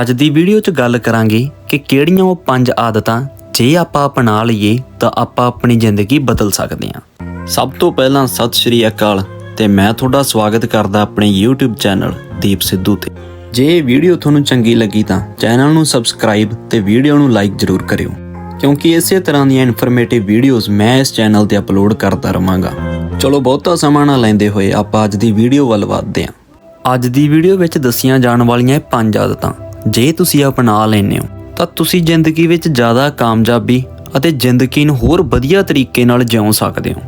ਅੱਜ ਦੀ ਵੀਡੀਓ 'ਚ ਗੱਲ ਕਰਾਂਗੇ ਕਿ ਕਿਹੜੀਆਂ ਉਹ ਪੰਜ ਆਦਤਾਂ ਜੇ ਆਪਾਂ ਅਪਣਾ ਲਈਏ ਤਾਂ ਆਪਾਂ ਆਪਣੀ ਜ਼ਿੰਦਗੀ ਬਦਲ ਸਕਦੇ ਹਾਂ। ਸਭ ਤੋਂ ਪਹਿਲਾਂ ਸਤਿ ਸ਼੍ਰੀ ਅਕਾਲ ਤੇ ਮੈਂ ਤੁਹਾਡਾ ਸਵਾਗਤ ਕਰਦਾ ਆਪਣੇ YouTube ਚੈਨਲ ਦੀਪ ਸਿੱਧੂ ਤੇ। ਜੇ ਇਹ ਵੀਡੀਓ ਤੁਹਾਨੂੰ ਚੰਗੀ ਲੱਗੀ ਤਾਂ ਚੈਨਲ ਨੂੰ ਸਬਸਕ੍ਰਾਈਬ ਤੇ ਵੀਡੀਓ ਨੂੰ ਲਾਈਕ ਜ਼ਰੂਰ ਕਰਿਓ, ਕਿਉਂਕਿ ਇਸੇ ਤਰ੍ਹਾਂ ਦੀਆਂ ਇਨਫੋਰਮੇਟਿਵ ਵੀਡੀਓਜ਼ ਮੈਂ ਇਸ ਚੈਨਲ ਤੇ ਅਪਲੋਡ ਕਰਦਾ ਰਹਾਂਗਾ ਚਲੋ ਬਹੁਤਾ ਸਮਾਂ ਨਾ ਲੈਂਦੇ ਹੋਏ ਆਪਾਂ ਅੱਜ ਦੀ ਵੀਡੀਓ ਵੱਲ ਵਧਦੇ ਹਾਂ। ਅੱਜ ਦੀ ਵੀਡੀਓ ਵਿੱਚ ਦੱਸੀਆਂ ਜਾਣ ਵਾਲੀਆਂ ਪੰਜ ਆਦਤਾਂ। ਜੇ ਤੁਸੀਂ ਅਪਣਾ ਲੈਂਦੇ ਹੋ, ਤਾਂ ਤੁਸੀਂ ਜ਼ਿੰਦਗੀ ਵਿੱਚ ਜ਼ਿਆਦਾ ਕਾਮਯਾਬੀ ਅਤੇ ਜ਼ਿੰਦਗੀ ਨੂੰ ਹੋਰ ਵਧੀਆ ਤਰੀਕੇ ਨਾਲ ਜਿਉ ਸਕਦੇ ਹੋ।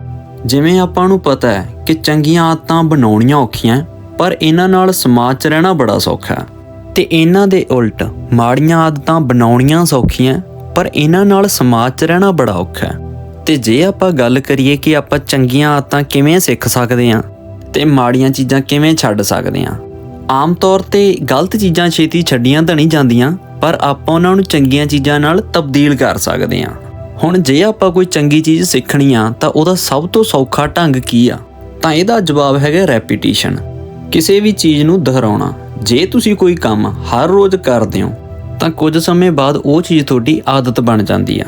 ਜਿਵੇਂ ਆਪਾਂ ਨੂੰ ਪਤਾ ਹੈ ਕਿ ਚੰਗੀਆਂ ਆਦਤਾਂ ਬਣਾਉਣੀਆਂ ਔਖੀਆਂ ਪਰ ਇਹਨਾਂ ਨਾਲ ਸਮਾਜ 'ਚ ਰਹਿਣਾ ਬੜਾ ਸੌਖਾ ਹੈ। ਤੇ ਇਹਨਾਂ ਦੇ ਉਲਟ ਮਾੜੀਆਂ ਆਦਤਾਂ ਬਣਾਉਣੀਆਂ ਸੌਖੀਆਂ ਪਰ ਇਹਨਾਂ ਨਾਲ ਸਮਾਜ 'ਚ ਰਹਿਣਾ ਬੜਾ ਔਖਾ ਹੈ। ਤੇ ਜੇ ਆਪਾਂ ਗੱਲ ਕਰੀਏ ਕਿ ਆਪਾਂ ਚੰਗੀਆਂ ਆਦਤਾਂ ਕਿਵੇਂ ਸਿੱਖ ਸਕਦੇ ਹਾਂ, ਤੇ ਮਾੜੀਆਂ ਚੀਜ਼ਾਂ ਕਿਵੇਂ ਛੱਡ ਸਕਦੇ ਹਾਂ ਆਮ ਤੌਰ ਤੇ ਗਲਤ ਚੀਜ਼ਾਂ ਛੇਤੀ ਛੱਡੀਆਂ ਤਾਂ ਨਹੀਂ ਜਾਂਦੀਆਂ, ਪਰ ਆਪਾਂ ਉਹਨਾਂ ਨੂੰ ਚੰਗੀਆਂ ਚੀਜ਼ਾਂ ਨਾਲ ਤਬਦੀਲ ਕਰ ਸਕਦੇ ਹਾਂ। ਹੁਣ ਜੇ ਆਪਾਂ ਕੋਈ ਚੰਗੀ ਚੀਜ਼ ਸਿੱਖਣੀ ਆ, ਤਾਂ ਉਹਦਾ ਸਭ ਤੋਂ ਸੌਖਾ ਢੰਗ ਕੀ ਆ? ਤਾਂ ਇਹਦਾ ਜਵਾਬ ਹੈਗਾ ਰੈਪੀਟੀਸ਼ਨ। ਕਿਸੇ ਵੀ ਚੀਜ਼ ਨੂੰ ਦੁਹਰਾਉਣਾ। ਜੇ ਤੁਸੀਂ ਕੋਈ ਕੰਮ ਹਰ ਰੋਜ਼ ਕਰਦੇ ਹੋ, ਤਾਂ ਕੁਝ ਸਮੇਂ ਬਾਅਦ ਉਹ ਚੀਜ਼ ਤੁਹਾਡੀ ਆਦਤ ਬਣ ਜਾਂਦੀ ਆ।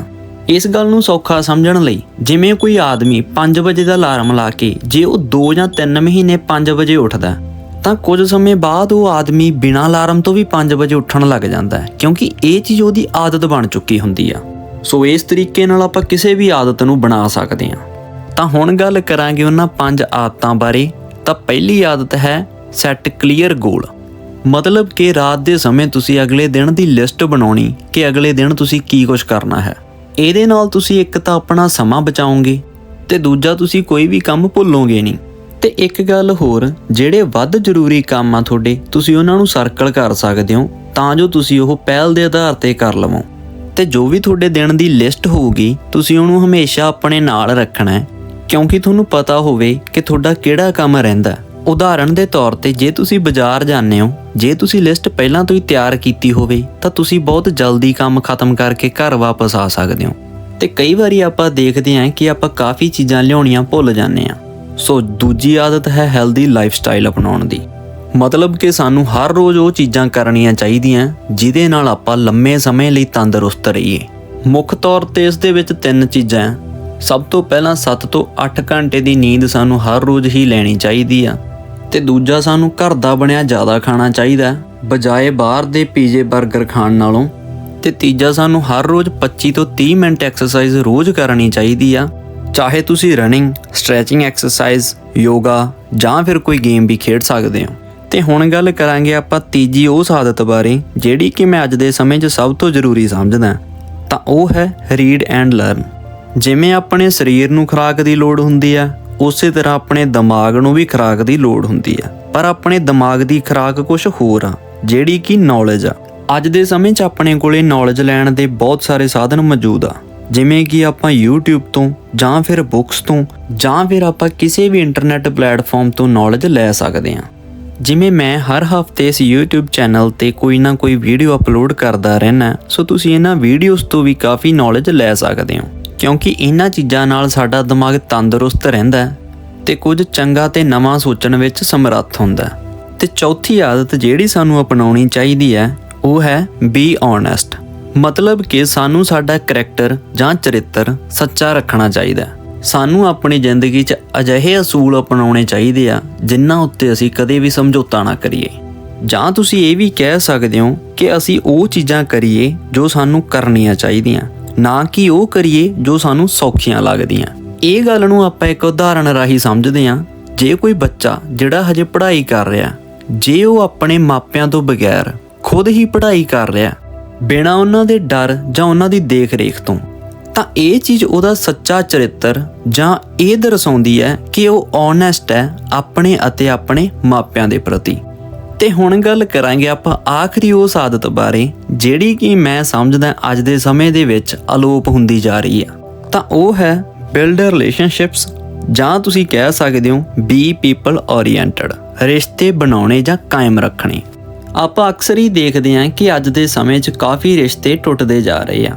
ਇਸ ਗੱਲ ਨੂੰ ਸੌਖਾ ਸਮਝਣ ਲਈ, ਜਿਵੇਂ ਕੋਈ ਆਦਮੀ 5 ਵਜੇ ਦਾ ਅਲਾਰਮ ਲਾ ਕੇ, ਜੇ ਉਹ 2 ਜਾਂ 3 ਮਹੀਨੇ 5 ਵਜੇ ਉੱਠਦਾ ਤਾਂ ਕੁਝ ਸਮੇਂ ਬਾਅਦ ਉਹ ਆਦਮੀ ਬਿਨਾਂ ਅਲਾਰਮ ਤੋਂ ਵੀ 5 ਵਜੇ ਉੱਠਣ ਲੱਗ ਜਾਂਦਾ ਹੈ, ਕਿਉਂਕਿ ਇਹ ਚੀਜ਼ ਉਹਦੀ ਆਦਤ ਬਣ ਚੁੱਕੀ ਹੁੰਦੀ ਆ। ਸੋ ਇਸ ਤਰੀਕੇ ਨਾਲ ਆਪਾਂ ਕਿਸੇ ਵੀ ਆਦਤ ਨੂੰ ਬਣਾ ਸਕਦੇ ਹਾਂ। ਤਾਂ ਹੁਣ ਗੱਲ ਕਰਾਂਗੇ ਉਹਨਾਂ ਪੰਜ ਆਦਤਾਂ ਬਾਰੇ। ਤਾਂ ਪਹਿਲੀ ਆਦਤ ਹੈ ਸੈੱਟ ਕਲੀਅਰ ਗੋਲ ਮਤਲਬ ਕਿ ਰਾਤ ਦੇ ਸਮੇਂ ਤੁਸੀਂ ਅਗਲੇ ਦਿਨ ਦੀ ਲਿਸਟ ਬਣਾਉਣੀ ਕਿ ਅਗਲੇ ਦਿਨ ਤੁਸੀਂ ਕੀ ਕੁਝ ਕਰਨਾ ਹੈ। ਇਹਦੇ ਨਾਲ ਤੁਸੀਂ ਇੱਕ ਤਾਂ ਆਪਣਾ ਸਮਾਂ ਬਚਾਓਗੇ ਤੇ ਦੂਜਾ ਤੁਸੀਂ ਕੋਈ ਵੀ ਕੰਮ ਭੁੱਲੋਗੇ ਨਹੀਂ। ਤੇ ਇੱਕ ਗੱਲ ਹੋਰ, ਜਿਹੜੇ ਵੱਧ ਜ਼ਰੂਰੀ ਕੰਮ ਆ ਤੁਹਾਡੇ, ਤੁਸੀਂ ਉਹਨਾਂ ਨੂੰ ਸਰਕਲ ਕਰ ਸਕਦੇ ਹੋ, ਤਾਂ ਜੋ ਤੁਸੀਂ ਉਹ ਪਹਿਲ ਦੇ ਆਧਾਰ ਤੇ ਕਰ ਲਵੋ। ਤੇ ਜੋ ਵੀ ਤੁਹਾਡੇ ਦਿਨ ਦੀ ਲਿਸਟ ਹੋਊਗੀ, ਤੁਸੀਂ ਉਹਨੂੰ ਹਮੇਸ਼ਾ ਆਪਣੇ ਨਾਲ ਰੱਖਣਾ ਹੈ, ਕਿਉਂਕਿ ਤੁਹਾਨੂੰ ਪਤਾ ਹੋਵੇ ਕਿ ਤੁਹਾਡਾ ਕਿਹੜਾ ਕੰਮ ਰਹਿੰਦਾ ਹੈ। ਉਦਾਹਰਣ ਦੇ ਤੌਰ ਤੇ, ਜੇ ਤੁਸੀਂ ਬਾਜ਼ਾਰ ਜਾਂਦੇ ਹੋ, ਜੇ ਤੁਸੀਂ ਲਿਸਟ ਪਹਿਲਾਂ ਤੋਂ ਹੀ ਤਿਆਰ ਕੀਤੀ ਹੋਵੇ, ਤਾਂ ਤੁਸੀਂ ਬਹੁਤ ਜਲਦੀ ਕੰਮ ਖਤਮ ਕਰਕੇ ਘਰ ਵਾਪਸ ਆ ਸਕਦੇ ਹੋ। ਤੇ ਕਈ ਵਾਰੀ ਆਪਾਂ ਦੇਖਦੇ ਹਾਂ ਕਿ ਆਪਾਂ ਕਾਫੀ ਚੀਜ਼ਾਂ ਲਿਆਉਣੀਆਂ ਭੁੱਲ ਜਾਂਦੇ ਹਾਂ। ਸੋ ਦੂਜੀ ਆਦਤ ਹੈ ਹੈਲਦੀ ਲਾਈਫਸਟਾਈਲ ਅਪਣਾਉਣ ਦੀ। ਮਤਲਬ ਕਿ ਸਾਨੂੰ ਹਰ ਰੋਜ਼ ਉਹ ਚੀਜ਼ਾਂ ਕਰਨੀਆਂ ਚਾਹੀਦੀਆਂ, ਜਿਹਦੇ ਨਾਲ ਆਪਾਂ ਲੰਮੇ ਸਮੇਂ ਲਈ ਤੰਦਰੁਸਤ ਰਹੀਏ। ਮੁੱਖ ਤੌਰ ਤੇ ਇਸ ਦੇ ਵਿੱਚ ਤਿੰਨ ਚੀਜ਼ਾਂ ਸਭ ਤੋਂ ਪਹਿਲਾਂ 7 ਤੋਂ 8 ਘੰਟੇ ਦੀ ਨੀਂਦ ਸਾਨੂੰ ਹਰ ਰੋਜ਼ ਹੀ ਲੈਣੀ ਚਾਹੀਦੀ ਆ। ਤੇ ਦੂਜਾ ਸਾਨੂੰ ਘਰ ਦਾ ਬਣਿਆ ਜ਼ਿਆਦਾ ਖਾਣਾ ਚਾਹੀਦਾ, ਬਜਾਏ ਬਾਹਰ ਦੇ ਪੀਜ਼ੇ 버ਗਰ ਖਾਣ ਨਾਲੋਂ। ਤੇ ਤੀਜਾ ਸਾਨੂੰ ਹਰ ਰੋਜ਼ 25 ਤੋਂ 30 ਮਿੰਟ ਐਕਸਰਸਾਈਜ਼ ਰੋਜ਼ ਕਰਨੀ ਚਾਹੀਦੀ ਆ। ਚਾਹੇ ਤੁਸੀਂ ਰਨਿੰਗ ਸਟ੍ਰੈਚਿੰਗ ਐਕਸਰਸਾਈਜ਼ ਯੋਗਾ ਜਾਂ ਫਿਰ ਕੋਈ ਗੇਮ ਵੀ ਖੇਡ ਸਕਦੇ ਹੋ। ਤੇ ਹੁਣ ਗੱਲ ਕਰਾਂਗੇ ਆਪਾਂ ਤੀਜੀ ਉਸ ਆਦਤ ਬਾਰੇ, ਜਿਹੜੀ ਕਿ ਮੈਂ ਅੱਜ ਦੇ ਸਮੇਂ 'ਚ ਸਭ ਤੋਂ ਜ਼ਰੂਰੀ ਸਮਝਦਾ ਤਾਂ ਉਹ ਹੈ ਰੀਡ ਐਂਡ ਲਰਨ ਜਿਵੇਂ ਆਪਣੇ ਸਰੀਰ ਨੂੰ ਖੁਰਾਕ ਦੀ ਲੋੜ ਹੁੰਦੀ ਆ ਉਸੇ ਤਰ੍ਹਾਂ ਆਪਣੇ ਦਿਮਾਗ ਨੂੰ ਵੀ ਖੁਰਾਕ ਦੀ ਲੋੜ ਹੁੰਦੀ ਆ ਪਰ ਆਪਣੇ ਦਿਮਾਗ ਦੀ ਖੁਰਾਕ ਕੁਝ ਹੋਰ ਆ, ਜਿਹੜੀ ਕਿ ਨੌਲੇਜ ਆ। ਅੱਜ ਦੇ ਸਮੇਂ 'ਚ ਆਪਣੇ ਕੋਲੇ ਨੌਲੇਜ ਲੈਣ ਦੇ ਬਹੁਤ ਸਾਰੇ ਸਾਧਨ ਮੌਜੂਦ ਆ। ਜਿਵੇਂ ਕਿ ਆਪਾਂ YouTube ਤੋਂ ਜਾਂ ਫਿਰ ਬੁੱਕਸ ਤੋਂ ਜਾਂ ਫਿਰ ਆਪਾਂ ਕਿਸੇ ਵੀ ਇੰਟਰਨੈਟ ਪਲੇਟਫਾਰਮ ਤੋਂ ਨੌਲੇਜ ਲੈ ਸਕਦੇ ਹਾਂ। ਜਿਵੇਂ ਮੈਂ ਹਰ ਹਫ਼ਤੇ ਇਸ YouTube ਚੈਨਲ ਤੇ ਕੋਈ ਨਾ ਕੋਈ ਵੀਡੀਓ ਅਪਲੋਡ ਕਰਦਾ ਰਹਿਣਾ ਸੋ ਤੁਸੀਂ ਇਹਨਾਂ ਵੀਡੀਓਜ਼ ਤੋਂ ਵੀ ਕਾਫੀ ਨੌਲੇਜ ਲੈ ਸਕਦੇ ਹੋ। ਕਿਉਂਕਿ ਇਹਨਾਂ ਚੀਜ਼ਾਂ ਨਾਲ ਸਾਡਾ ਦਿਮਾਗ ਤੰਦਰੁਸਤ ਰਹਿੰਦਾ ਹੈ ਤੇ ਕੁਝ ਚੰਗਾ ਤੇ ਨਵਾਂ ਸੋਚਣ ਵਿੱਚ ਸਮਰੱਥ ਹੁੰਦਾ ਹੈ। ਤੇ ਚੌਥੀ ਆਦਤ ਜਿਹੜੀ ਸਾਨੂੰ ਅਪਣਾਉਣੀ ਚਾਹੀਦੀ ਹੈ, ਉਹ ਹੈ ਬੀ ਓਨੈਸਟ ਮਤਲਬ ਕਿ ਸਾਨੂੰ ਸਾਡਾ ਕੈਰੈਕਟਰ ਜਾਂ ਚਰਿੱਤਰ ਸੱਚਾ ਰੱਖਣਾ ਚਾਹੀਦਾ ਸਾਨੂੰ ਆਪਣੀ ਜ਼ਿੰਦਗੀ 'ਚ ਅਜਿਹੇ ਅਸੂਲ ਅਪਣਾਉਣੇ ਚਾਹੀਦੇ ਆ, ਜਿਨ੍ਹਾਂ ਉੱਤੇ ਅਸੀਂ ਕਦੇ ਵੀ ਸਮਝੌਤਾ ਨਾ ਕਰੀਏ। ਜਾਂ ਤੁਸੀਂ ਇਹ ਵੀ ਕਹਿ ਸਕਦੇ ਹੋ ਕਿ ਅਸੀਂ ਉਹ ਚੀਜ਼ਾਂ ਕਰੀਏ ਜੋ ਸਾਨੂੰ ਕਰਨੀਆਂ ਚਾਹੀਦੀਆਂ, ਨਾ ਕਿ ਉਹ ਕਰੀਏ ਜੋ ਸਾਨੂੰ ਸੌਖੀਆਂ ਲੱਗਦੀਆਂ। ਇਹ ਗੱਲ ਨੂੰ ਆਪਾਂ ਇੱਕ ਉਦਾਹਰਣ ਰਾਹੀਂ ਸਮਝਦੇ ਹਾਂ। ਜੇ ਕੋਈ ਬੱਚਾ ਜਿਹੜਾ ਹਜੇ ਪੜ੍ਹਾਈ ਕਰ ਰਿਹਾ, ਜੇ ਉਹ ਆਪਣੇ ਮਾਪਿਆਂ ਤੋਂ ਬਗੈਰ ਖੁਦ ਹੀ ਪੜ੍ਹਾਈ ਕਰ ਰਿਹਾ ਬਿਨਾਂ ਉਹਨਾਂ ਦੇ ਡਰ ਜਾਂ ਉਹਨਾਂ ਦੀ ਦੇਖ-ਰੇਖ ਤੋਂ, ਤਾਂ ਇਹ ਚੀਜ਼ ਉਹਦਾ ਸੱਚਾ ਚਰਿੱਤਰ ਜਾਂ ਇਹ ਦਰਸਾਉਂਦੀ ਹੈ ਕਿ ਉਹ ਓਨੈਸਟ ਹੈ ਆਪਣੇ ਅਤੇ ਆਪਣੇ ਮਾਪਿਆਂ ਦੇ ਪ੍ਰਤੀ। ਤੇ ਹੁਣ ਗੱਲ ਕਰਾਂਗੇ ਆਪਾਂ ਆਖਰੀ ਉਸ ਆਦਤ ਬਾਰੇ, ਜਿਹੜੀ ਕਿ ਮੈਂ ਸਮਝਦਾ ਅੱਜ ਦੇ ਸਮੇਂ ਦੇ ਵਿੱਚ ਅਲੋਪ ਹੁੰਦੀ ਜਾ ਰਹੀ ਹੈ। ਤਾਂ ਉਹ ਹੈ ਬਿਲਡ ਰਿਲੇਸ਼ਨਸ਼ਿਪਸ ਜਾਂ ਤੁਸੀਂ ਕਹਿ ਸਕਦੇ ਹੋ ਬੀ ਪੀਪਲ ਓਰੀਐਂਟਡ ਰਿਸ਼ਤੇ ਬਣਾਉਣੇ ਜਾਂ ਕਾਇਮ ਰੱਖਣੇ। ਆਪਾਂ ਅਕਸਰ ਹੀ ਦੇਖਦੇ ਹਾਂ ਕਿ ਅੱਜ ਦੇ ਸਮੇਂ 'ਚ ਕਾਫੀ ਰਿਸ਼ਤੇ ਟੁੱਟਦੇ ਜਾ ਰਹੇ ਆ।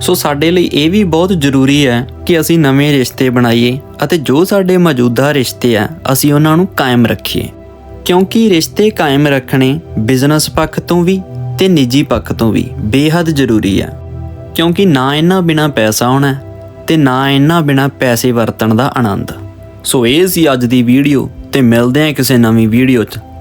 ਸੋ ਸਾਡੇ ਲਈ ਇਹ ਵੀ ਬਹੁਤ ਜ਼ਰੂਰੀ ਹੈ ਕਿ ਅਸੀਂ ਨਵੇਂ ਰਿਸ਼ਤੇ ਬਣਾਈਏ ਅਤੇ ਜੋ ਸਾਡੇ ਮੌਜੂਦਾ ਰਿਸ਼ਤੇ ਆ, ਅਸੀਂ ਉਹਨਾਂ ਨੂੰ ਕਾਇਮ ਰੱਖੀਏ। ਕਿਉਂਕਿ ਰਿਸ਼ਤੇ ਕਾਇਮ ਰੱਖਣੇ ਬਿਜ਼ਨਸ ਪੱਖ ਤੋਂ ਵੀ ਤੇ ਨਿੱਜੀ ਪੱਖ ਤੋਂ ਵੀ ਬੇਹੱਦ ਜ਼ਰੂਰੀ ਹੈ ਕਿਉਂਕਿ ਨਾ ਇਹਨਾਂ ਬਿਨਾ ਪੈਸਾ ਆਉਣਾ ਹੈ ਤੇ ਨਾ ਇਹਨਾਂ ਬਿਨਾ ਪੈਸੇ ਵਰਤਣ ਦਾ ਆਨੰਦ। ਸੋ ਇਹ ਸੀ ਅੱਜ ਦੀ ਵੀਡੀਓ ਤੇ ਮਿਲਦੇ ਹਾਂ ਕਿਸੇ ਨਵੀਂ ਵੀਡੀਓ 'ਚ।